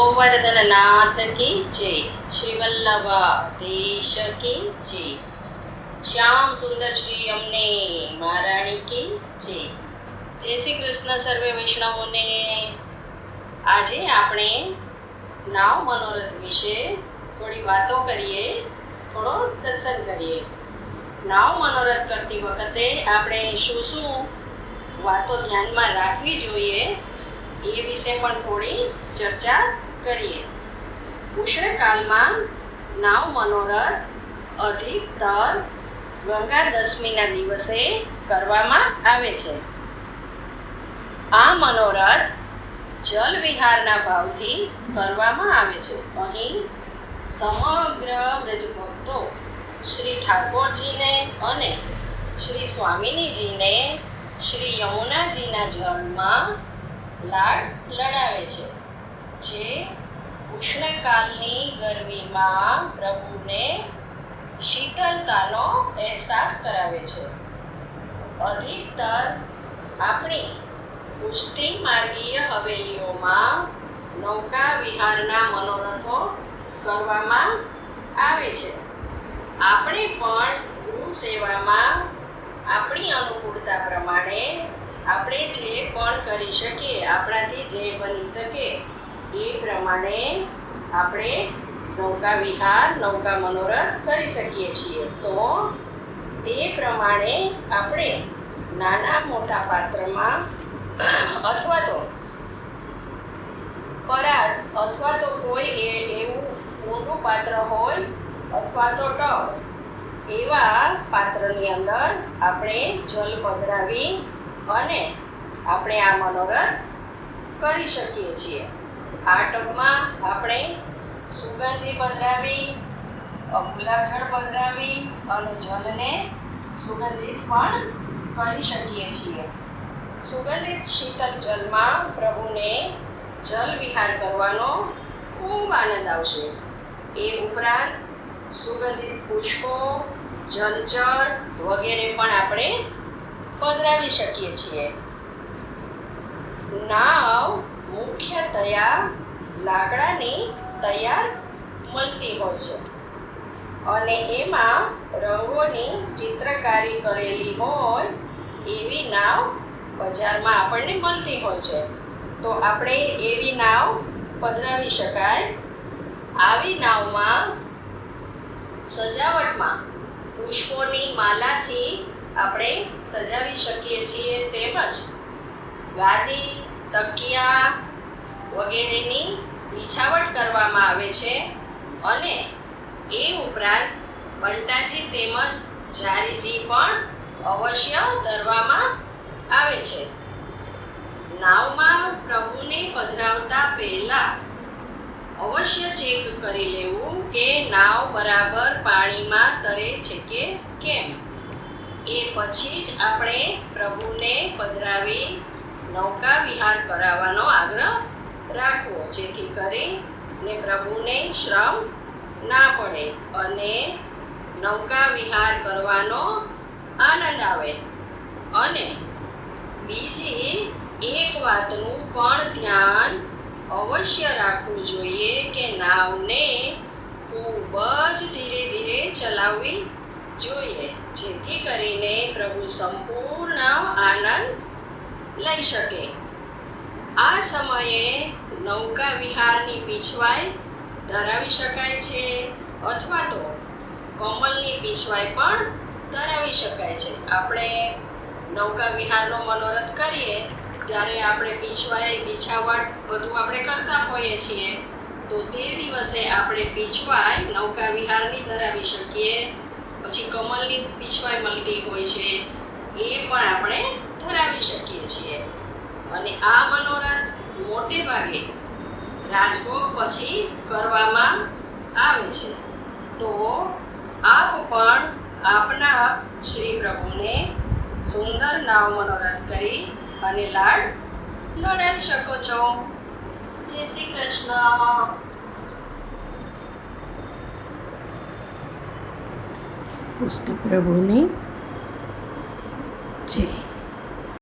ગોવર્ધનનાથ કી જય શ્રી વલ્લભા દેશ કી જય શ્યામ સુંદર શ્રી અમને મહારાણી કી જય જય શ્રી કૃષ્ણ સર્વે વૈષ્ણવોને આજે આપણે નાવ મનોરથ વિશે થોડી વાતો કરીએ, થોડો સત્સંગ કરીએ. નાવ મનોરથ કરતી વખતે આપણે શું શું વાતો ધ્યાનમાં રાખવી જોઈએ એ વિશે પણ થોડી ચર્ચા કરીએ. ઉષ્ણકાલમાં નાવ મનોરથ અધિકતર ગંગા દશમીના દિવસે કરવામાં આવે છે. આ મનોરથ જલ વિહારના ભાવથી કરવામાં આવે છે. અહીં સમગ્ર વ્રજભક્તો શ્રી ઠાકોરજીને અને શ્રી સ્વામિનીજીને શ્રી યમુનાજીના જળમાં લાડ લડાવે છે. જે ઉષ્ણકાલની ગરમીમાં પ્રભુને શીતળતાનો અહેસાસ કરાવે છે. અધિકતર આપણી પુષ્ટિ માર્ગીય હવેલીઓમાં નૌકા વિહારના મનોરથો કરવામાં આવે છે. આપણે પણ ગૃહ સેવામાં આપણી અનુકૂળતા પ્રમાણે આપણે જે પણ કરી શકીએ, આપણાથી જે બની શકે એ પ્રમાણે આપણે નૌકા વિહાર, નૌકા મનોરથ કરી શકીએ છીએ. તો તે પ્રમાણે આપણે નાના મોટા પાત્રમાં અથવા તો પરાત અથવા તો કોઈ એ- એવું ઊંડું પાત્ર હોય અથવા તો ટબ એવા પાત્રની અંદર આપણે જલ પધરાવી અને આપણે આ મનોરથ કરી શકીએ છીએ. આ ટબમાં આપણે સુગંધી પધરાવી ગુલાબજળ પધરાવી અને જલને સુગંધિત પણ કરી શકીએ છીએ. સુગંધિત શીતલ જલમાં પ્રભુને જલ વિહાર કરવાનો ખૂબ આનંદ આવશે. એ ઉપરાંત સુગંધિત પુષ્પો, જલચર વગેરે પણ આપણે પધરાવી શકીએ છીએ. નાવ મુખ્યતયા લાકડાની તૈયાર મળતી હોય છે. અને એમાં રંગોની ચિત્રકારી કરેલી હોય એવી નાવ બજારમાં આપણને મળતી હોય છે. તો આપણે એવી નાવ પધરાવી શકાય. આવી નાવમાં સજાવટમાં પુષ્પોની માલાથી આપણે સજાવી શકીએ છીએ તેમજ ગાદી, તકિયા વગેરેની વિછાવટ કરવામાં આવે છે અને એ ઉપરાંત બંટાજી તેમજ જારીજી પણ અવશ્ય ધરવામાં આવે છે. નાવમાં પ્રભુને પધરાવતા પહેલા અવશ્ય ચેક કરી લેવું કે નાવ બરાબર પાણીમાં તરે છે કે કેમ. એ પછી જ આપણે પ્રભુને પધરાવી નૌકા વિહાર કરાવવાનો આગ્રહ રાખવો. જેથી કરીને પ્રભુને શ્રમ ના પડે અને નૌકા વિહાર કરવાનો આનંદ આવે. અને બીજી એક વાતનું પણ ધ્યાન અવશ્ય રાખવું જોઈએ કે નાવને ખૂબ જ ધીરે ધીરે ચલાવવી જોઈએ, જેથી કરીને પ્રભુ સંપૂર્ણ આનંદ લઈ શકે. આ સમયે નૌકા વિહારની પીછવાઈ ધરાવી શકાય છે અથવા તો કમલની પીછવાઈ પણ ધરાવી શકાય છે. આપણે નૌકા વિહારનો મનોરથ કરીએ ત્યારે આપણે પીછવાઈ, બિછાવટ બધું આપણે કરતા હોઈએ છીએ. તો તે દિવસે આપણે પીછવાઈ નૌકા વિહારની ધરાવી શકીએ. પછી કમલની પીછવાઈ મળતી હોય છે. એ પણ આપણે ધરાવી શકીએ છીએ. અને આ મનોરથ મોટે ભાગે રાજભોગ પછી કરવામાં આવે છે. તો આપ પણ આપના શ્રી પ્રભુને સુંદર નાવ મનોરથ કરી અને લાડ લડાવી શકો છો. જય શ્રી કૃષ્ણ. પુષ્ટ પ્રભુની જય.